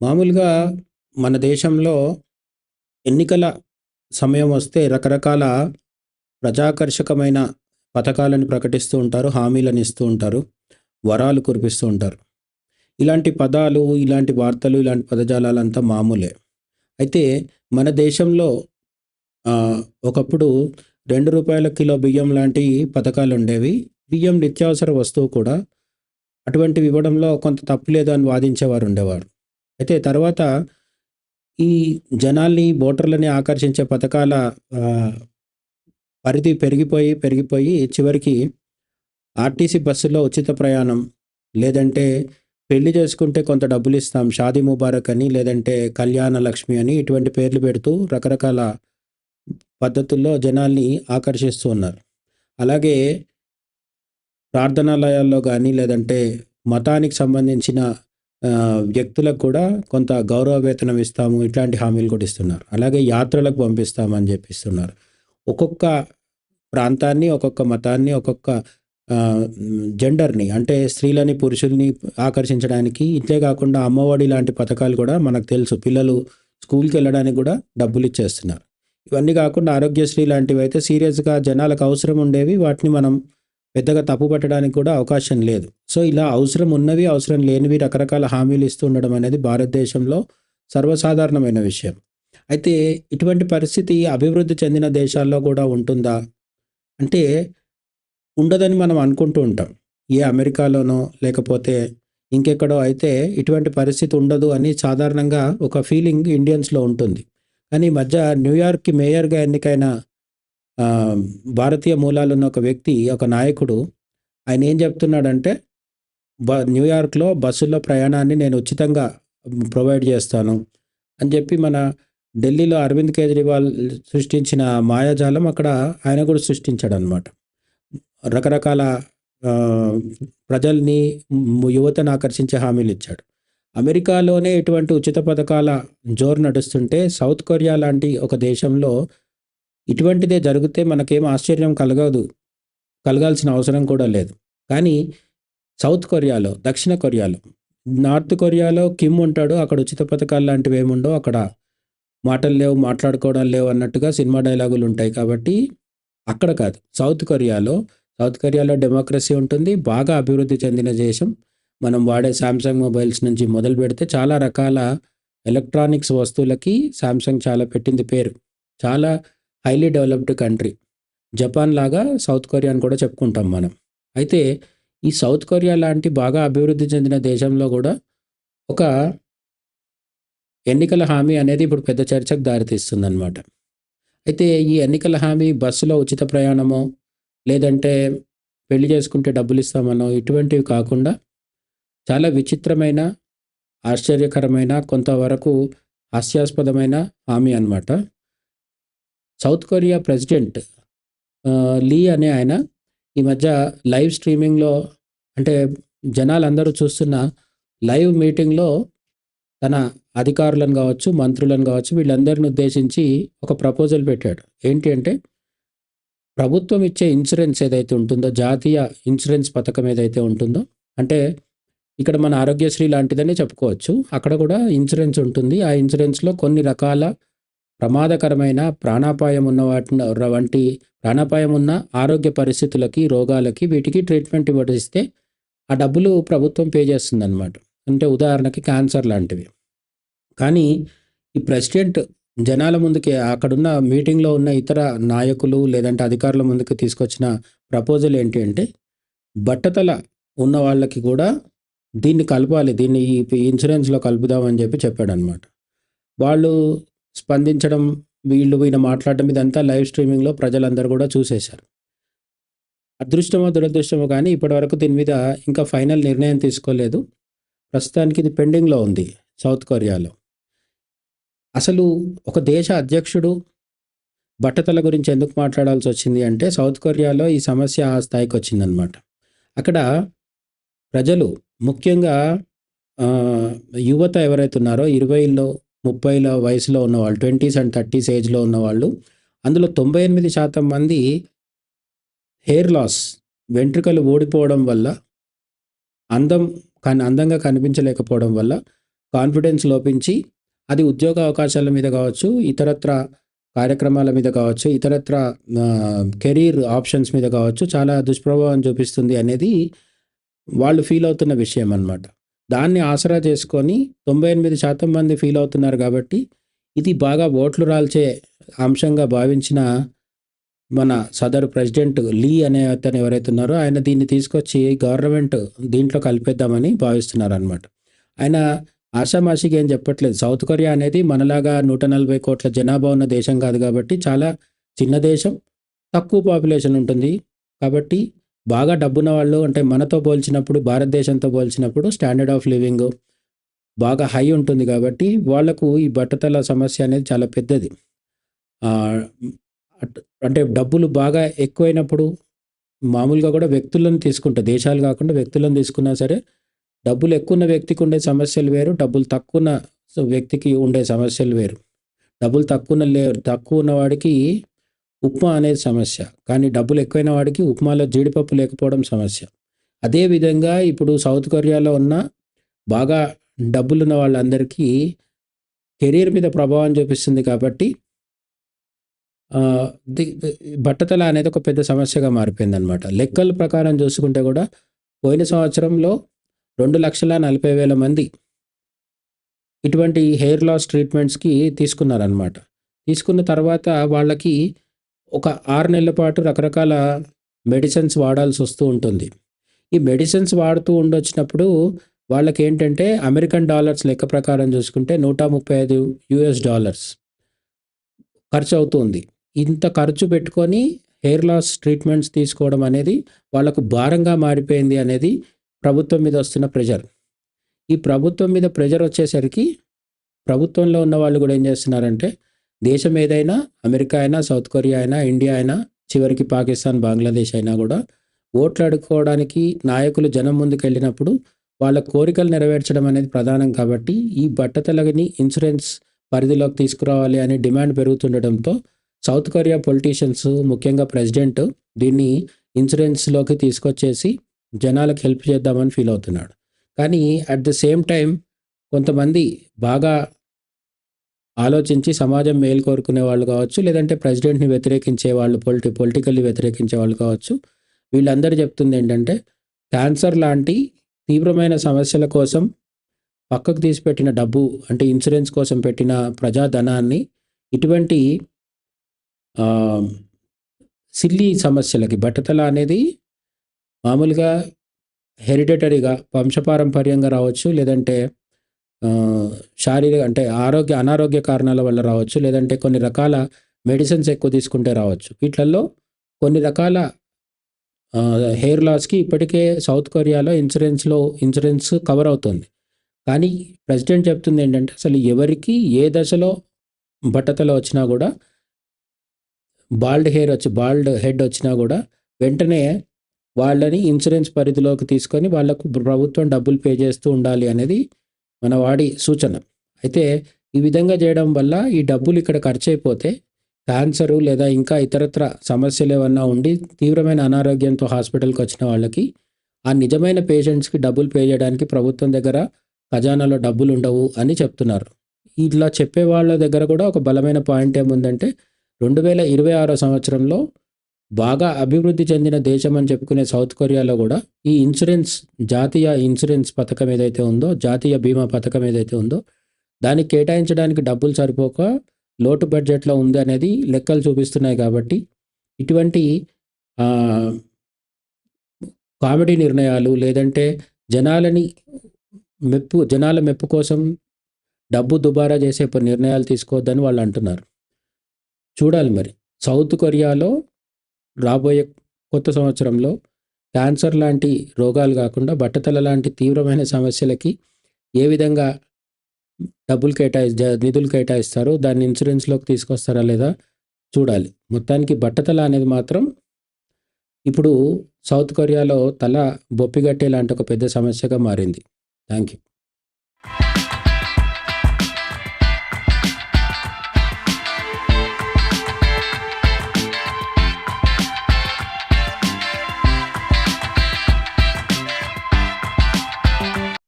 మామూలుగా మన దేశంలో ఎన్నికల సమయం వస్తే రకరకాల ప్రజాకర్షకమైన పథకాలను ప్రకటిస్తూ ఉంటారు హామీలను ఇస్తూ ఉంటారు వరాలు కురిపిస్తూ ఉంటారు. ఇలాంటి పదాలు ఇలాంటి వార్తలు ఇలాంటి పదజాలాలంతా మామూలే. అయితే మన దేశంలో ఒకప్పుడు రెండు రూపాయల కిలో బియ్యం లాంటి పథకాలు ఉండేవి బియ్యం నిత్యావసర వస్తువు కూడా అటువంటివి ఇవ్వడంలో కొంత తప్పు లేదు అని వాదించేవారు ఉండేవారు. అయితే తర్వాత ఈ జనాల్ని ఓటర్లని ఆకర్షించే పథకాల పరిధి పెరిగిపోయి పెరిగిపోయి చివరికి ఆర్టీసీ బస్సులో ఉచిత ప్రయాణం లేదంటే పెళ్ళి చేసుకుంటే కొంత డబ్బులు ఇస్తాం షాదీ ముబారక్ అని లేదంటే కళ్యాణ లక్ష్మి అని ఇటువంటి పేర్లు పెడుతూ రకరకాల పద్ధతుల్లో జనాల్ని ఆకర్షిస్తూ ఉన్నారు. అలాగే ప్రార్థనాలయాల్లో కానీ లేదంటే మతానికి సంబంధించిన వ్యక్తులకు కూడా కొంత గౌరవ వేతనం ఇస్తాము ఇట్లాంటి హామీలు కూడా ఇస్తున్నారు. అలాగే యాత్రలకు పంపిస్తామని చెప్పిస్తున్నారు. ఒక్కొక్క ప్రాంతాన్ని ఒక్కొక్క మతాన్ని ఒక్కొక్క జెండర్ని అంటే స్త్రీలని పురుషుల్ని ఆకర్షించడానికి ఇట్లే కాకుండా అమ్మఒడి లాంటి పథకాలు కూడా మనకు తెలుసు. పిల్లలు స్కూల్కి వెళ్ళడానికి కూడా డబ్బులు ఇచ్చేస్తున్నారు. ఇవన్నీ కాకుండా ఆరోగ్యశ్రీ లాంటివి అయితే సీరియస్గా జనాలకు అవసరం ఉండేవి వాటిని మనం పెద్దగా తప్పు పట్టడానికి కూడా అవకాశం లేదు. సో ఇలా అవసరం ఉన్నవి అవసరం లేనివి రకరకాల హామీలు ఇస్తూ ఉండడం అనేది భారతదేశంలో సర్వసాధారణమైన విషయం. అయితే ఇటువంటి పరిస్థితి అభివృద్ధి చెందిన దేశాల్లో కూడా ఉంటుందా? అంటే ఉండదని మనం అనుకుంటూ ఉంటాం. ఏ అమెరికాలోనో లేకపోతే ఇంకెక్కడో అయితే ఇటువంటి పరిస్థితి ఉండదు అని సాధారణంగా ఒక ఫీలింగ్ ఇండియన్స్లో ఉంటుంది. కానీ ఈ మధ్య న్యూయార్క్కి మేయర్గా ఎన్నికైన భారతీయ మూలాలు ఉన్న ఒక వ్యక్తి ఒక నాయకుడు ఆయన ఏం చెప్తున్నాడంటే బ న్యూయార్క్లో బస్సుల్లో ప్రయాణాన్ని నేను ఉచితంగా ప్రొవైడ్ చేస్తాను అని చెప్పి మన ఢిల్లీలో అరవింద్ కేజ్రీవాల్ సృష్టించిన మాయాజాలం అక్కడ ఆయన కూడా సృష్టించాడు అనమాట రకరకాల ప్రజల్ని యువతను ఆకర్షించే హామీలు ఇచ్చాడు. అమెరికాలోనే ఇటువంటి ఉచిత పథకాల జోరు నడుస్తుంటే సౌత్ కొరియా లాంటి ఒక దేశంలో ఇటువంటిదే జరిగితే మనకేం ఆశ్చర్యం కలగదు. కలగాల్సిన అవసరం కూడా లేదు. కానీ సౌత్ కొరియాలో దక్షిణ కొరియాలో నార్త్ కొరియాలో కిమ్ ఉంటాడు. అక్కడ ఉచిత పథకాలు లాంటివి ఏముండవు అక్కడ మాటలు లేవు మాట్లాడుకోవడం లేవు అన్నట్టుగా సినిమా డైలాగులు ఉంటాయి కాబట్టి అక్కడ కాదు. సౌత్ కొరియాలో సౌత్ కొరియాలో డెమోక్రసీ ఉంటుంది. బాగా అభివృద్ధి చెందిన దేశం. మనం వాడే శాంసంగ్ మొబైల్స్ నుంచి మొదలు పెడితే చాలా రకాల ఎలక్ట్రానిక్స్ వస్తువులకి శాంసంగ్ చాలా పెట్టింది పేరు. చాలా హైలీ డెవలప్డ్ కంట్రీ జపాన్ లాగా సౌత్ కొరియాని కూడా చెప్పుకుంటాం మనం. అయితే ఈ సౌత్ కొరియా లాంటి బాగా అభివృద్ధి చెందిన దేశంలో కూడా ఒక ఎన్నికల హామీ అనేది ఇప్పుడు పెద్ద చర్చకు దారితీస్తుంది అనమాట అయితే ఈ ఎన్నికల హామీ బస్సులో ఉచిత ప్రయాణమో లేదంటే పెళ్ళి చేసుకుంటే డబ్బులు ఇస్తామనో ఇటువంటివి కాకుండా చాలా విచిత్రమైన ఆశ్చర్యకరమైన కొంతవరకు హాస్యాస్పదమైన హామీ అన్నమాట. సౌత్ కొరియా ప్రెసిడెంట్ లీ అనే ఆయన ఈ మధ్య లైవ్ స్ట్రీమింగ్లో అంటే జనాలందరూ చూస్తున్న లైవ్ మీటింగ్లో తన అధికారులను కావచ్చు మంత్రులను కావచ్చు వీళ్ళందరిని ఉద్దేశించి ఒక ప్రపోజల్ పెట్టాడు. ఏంటి అంటే ప్రభుత్వం ఇచ్చే ఇన్సూరెన్స్ ఏదైతే ఉంటుందో జాతీయ ఇన్సూరెన్స్ పథకం ఏదైతే ఉంటుందో అంటే ఇక్కడ మన ఆరోగ్యశ్రీ లాంటిదనే చెప్పుకోవచ్చు. అక్కడ కూడా ఇన్సూరెన్స్ ఉంటుంది. ఆ ఇన్సూరెన్స్లో కొన్ని రకాల ప్రమాదకరమైన ప్రాణాపాయం ఉన్న వాటిని వంటి ప్రాణాపాయం ఉన్న ఆరోగ్య పరిస్థితులకి రోగాలకి వీటికి ట్రీట్మెంట్ ఇవ్వడిస్తే ఆ డబ్బులు ప్రభుత్వం పే చేస్తుంది అనమాట అంటే ఉదాహరణకి క్యాన్సర్ లాంటివి. కానీ ఈ ప్రెసిడెంట్ జనాల ముందుకి అక్కడున్న మీటింగ్లో ఉన్న ఇతర నాయకులు లేదంటే అధికారుల ముందుకు తీసుకొచ్చిన ప్రపోజల్ ఏంటి అంటే బట్టతల ఉన్న వాళ్ళకి కూడా దీన్ని కలపాలి దీన్ని ఈ ఇన్సూరెన్స్లో కలుపుదామని చెప్పి చెప్పాడు అనమాట వాళ్ళు స్పందించడం వీళ్ళు ఈయన మాట్లాడడం ఇదంతా లైవ్ స్ట్రీమింగ్లో ప్రజలందరూ కూడా చూసేశారు. అదృష్టమో దురదృష్టమో కానీ ఇప్పటివరకు దీని మీద ఇంకా ఫైనల్ నిర్ణయం తీసుకోలేదు. ప్రస్తుతానికి ఇది పెండింగ్లో ఉంది సౌత్ కొరియాలో. అసలు ఒక దేశ అధ్యక్షుడు బట్టతల గురించి ఎందుకు మాట్లాడాల్సి వచ్చింది అంటే సౌత్ కొరియాలో ఈ సమస్య ఆ స్థాయికి వచ్చిందనమాట. అక్కడ ప్రజలు ముఖ్యంగా యువత ఎవరైతే ఉన్నారో ఇరవైలో ముప్పైల వయసులో ఉన్నవాళ్ళు ట్వంటీస్ అండ్ థర్టీస్ ఏజ్లో ఉన్నవాళ్ళు అందులో తొంభై ఎనిమిది శాతం మంది హెయిర్ లాస్ వెంట్రుకలు ఓడిపోవడం వల్ల అందం కానీ అందంగా కనిపించలేకపోవడం వల్ల కాన్ఫిడెన్స్ లోపించి అది ఉద్యోగ అవకాశాల మీద కావచ్చు ఇతరత్ర కార్యక్రమాల మీద కావచ్చు ఇతరత్ర కెరీర్ ఆప్షన్స్ మీద కావచ్చు చాలా దుష్ప్రభావం చూపిస్తుంది అనేది వాళ్ళు ఫీల్ అవుతున్న విషయం అన్నమాట దాన్ని ఆసరా చేసుకొని తొంభై ఎనిమిది శాతం మంది ఫీల్ అవుతున్నారు కాబట్టి ఇది బాగా ఓట్లు రాల్చే అంశంగా భావించిన మన సదరు ప్రెసిడెంట్ లీ అనే అతను ఎవరైతే ఉన్నారో ఆయన దీన్ని తీసుకొచ్చి గవర్నమెంట్ దీంట్లో కలిపేద్దామని భావిస్తున్నారు అనమాట ఆయన ఆషామాషికి ఏం చెప్పట్లేదు. సౌత్ కొరియా అనేది మనలాగా నూట నలభై కోట్ల జనాభా ఉన్న దేశం కాదు కాబట్టి చాలా చిన్న దేశం తక్కువ పాపులేషన్ ఉంటుంది కాబట్టి బాగా డబ్బున్న వాళ్ళు అంటే మనతో పోల్చినప్పుడు భారతదేశంతో పోల్చినప్పుడు స్టాండర్డ్ ఆఫ్ లివింగ్ బాగా హై ఉంటుంది కాబట్టి వాళ్ళకు ఈ బట్టతల సమస్య అనేది చాలా పెద్దది. అంటే డబ్బులు బాగా ఎక్కువైనప్పుడు మామూలుగా కూడా వ్యక్తులను తీసుకుంటా దేశాలు కాకుండా వ్యక్తులను తీసుకున్నా సరే డబ్బులు ఎక్కువ ఉన్న వ్యక్తికి ఉండే సమస్యలు వేరు డబ్బులు తక్కువ ఉన్న వ్యక్తికి ఉండే సమస్యలు వేరు. డబ్బులు తక్కువ ఉన్న లే తక్కువ ఉన్నవాడికి ఉప్మా అనేది సమస్య. కానీ డబ్బులు ఎక్కువైన వాడికి ఉప్మాలో జీడిపప్పు లేకపోవడం సమస్య. అదేవిధంగా ఇప్పుడు సౌత్ కొరియాలో ఉన్న బాగా డబ్బులున్న వాళ్ళందరికీ కెరీర్ మీద ప్రభావం చూపిస్తుంది కాబట్టి బట్టతల అనేది ఒక పెద్ద సమస్యగా మారిపోయింది అనమాట లెక్కల ప్రకారం చూసుకుంటే కూడా పోయిన సంవత్సరంలో రెండు లక్షల నలభై వేల మంది ఇటువంటి హెయిర్ లాస్ ట్రీట్మెంట్స్కి తీసుకున్నారనమాట తీసుకున్న తర్వాత వాళ్ళకి ఒక ఆరు నెలల పాటు రకరకాల మెడిసిన్స్ వాడాల్సి వస్తూ ఉంటుంది. ఈ మెడిసిన్స్ వాడుతూ ఉండొచ్చినప్పుడు వాళ్ళకి ఏంటంటే అమెరికన్ డాలర్స్ లెక్క ప్రకారం చూసుకుంటే నూట ముప్పై ఐదు యుఎస్ డాలర్స్ ఖర్చు అవుతుంది ఇంత ఖర్చు పెట్టుకొని హెయిర్ లాస్ ట్రీట్మెంట్స్ తీసుకోవడం అనేది వాళ్ళకు భారంగా మారిపోయింది అనేది ప్రభుత్వం మీద వస్తున్న ప్రెషర్ ఈ ప్రభుత్వం మీద ప్రెషర్ వచ్చేసరికి ప్రభుత్వంలో ఉన్న వాళ్ళు కూడా ఏం చేస్తున్నారంటే దేశం ఏదైనా అమెరికా అయినా సౌత్ కొరియా అయినా ఇండియా అయినా చివరికి పాకిస్తాన్ బంగ్లాదేశ్ అయినా కూడా ఓట్లు అడుక్కోవడానికి నాయకులు జనం ముందుకు వెళ్ళినప్పుడు వాళ్ళ కోరికలు నెరవేర్చడం అనేది ప్రధానం కాబట్టి ఈ బట్టతలని ఇన్సూరెన్స్ పరిధిలోకి తీసుకురావాలి అనే డిమాండ్ పెరుగుతుండటంతో సౌత్ కొరియా పొలిటీషియన్స్ ముఖ్యంగా ప్రెసిడెంట్ దీన్ని ఇన్సూరెన్స్లోకి తీసుకొచ్చేసి జనాలకు హెల్ప్ చేద్దామని ఫీల్ అవుతున్నాడు. కానీ అట్ ద సేమ్ టైం కొంతమంది బాగా ఆలోచించి సమాజం మేలు కోరుకునే వాళ్ళు కావచ్చు లేదంటే ప్రెసిడెంట్ని వ్యతిరేకించే వాళ్ళు పొలిటి పొలిటికల్లీ వ్యతిరేకించే వాళ్ళు కావచ్చు. వీళ్ళందరూ చెప్తుంది ఏంటంటే క్యాన్సర్ లాంటి తీవ్రమైన సమస్యల కోసం పక్కకు తీసిపెట్టిన డబ్బు అంటే ఇన్సూరెన్స్ కోసం పెట్టిన ప్రజాధనాన్ని ఇటువంటి సిల్లీ సమస్యలకి బట్టతల అనేది మామూలుగా హెరిటేటరీగా వంశపారంపర్యంగా రావచ్చు లేదంటే శారీరక అంటే ఆరోగ్య అనారోగ్య కారణాల వల్ల రావచ్చు. లేదంటే కొన్ని రకాల మెడిసిన్స్ ఎక్కువ తీసుకుంటే రావచ్చు. వీటిలలో కొన్ని రకాల హెయిర్ లాస్కి ఇప్పటికే సౌత్ కొరియాలో ఇన్సూరెన్స్లో ఇన్సూరెన్స్ కవర్ అవుతుంది. కానీ ప్రెసిడెంట్ చెప్తుంది ఏంటంటే అసలు ఎవరికి ఏ దశలో బట్టతలు వచ్చినా కూడా బాల్డ్ హెయిర్ వచ్చి బాల్డ్ హెడ్ వచ్చినా కూడా వెంటనే వాళ్ళని ఇన్సూరెన్స్ పరిధిలోకి తీసుకొని వాళ్ళకు ప్రభుత్వం డబ్బులు పే చేస్తూ ఉండాలి అనేది మన వాడి సూచన. అయితే ఈ విధంగా చేయడం వల్ల ఈ డబ్బులు ఇక్కడ ఖర్చు అయిపోతే క్యాన్సరు లేదా ఇంకా ఇతరత్ర సమస్యలు ఏమన్నా ఉండి తీవ్రమైన అనారోగ్యంతో హాస్పిటల్కి వచ్చిన వాళ్ళకి ఆ నిజమైన పేషెంట్స్కి డబ్బులు పే చేయడానికి ప్రభుత్వం దగ్గర ఖజానాలో డబ్బులు ఉండవు అని చెప్తున్నారు. ఇట్లా చెప్పే వాళ్ళ దగ్గర కూడా ఒక బలమైన పాయింట్ ఏముందంటే రెండు వేల ఇరవై ఆరో సంవత్సరంలో బాగా అభివృద్ధి చెందిన దేశం అని చెప్పుకునే సౌత్ కొరియాలో కూడా ఈ ఇన్సూరెన్స్ జాతీయ ఇన్సూరెన్స్ పథకం ఏదైతే ఉందో జాతీయ బీమా పథకం ఏదైతే ఉందో దానికి కేటాయించడానికి డబ్బులు సరిపోక లోటు బడ్జెట్లో ఉంది అనేది లెక్కలు చూపిస్తున్నాయి కాబట్టి ఇటువంటి కామెడీ నిర్ణయాలు లేదంటే జనాలని మెప్పు జనాల మెప్పు కోసం డబ్బు దుబారా చేసే ప- నిర్ణయాలు తీసుకోవద్దని వాళ్ళు అంటున్నారు. చూడాలి మరి. సౌత్ కొరియాలో రాబోయే కొత్త సంవత్సరంలో క్యాన్సర్ లాంటి రోగాలు కాకుండా బట్టతల లాంటి తీవ్రమైన సమస్యలకి ఏ విధంగా డబ్బులు కేటాయి నిధులు కేటాయిస్తారో దాన్ని ఇన్సూరెన్స్లోకి తీసుకొస్తారా లేదా చూడాలి. మొత్తానికి బట్టతల అనేది మాత్రం ఇప్పుడు సౌత్ కొరియాలో తల బొప్పిగట్టే లాంటి ఒక పెద్ద సమస్యగా మారింది. Thank you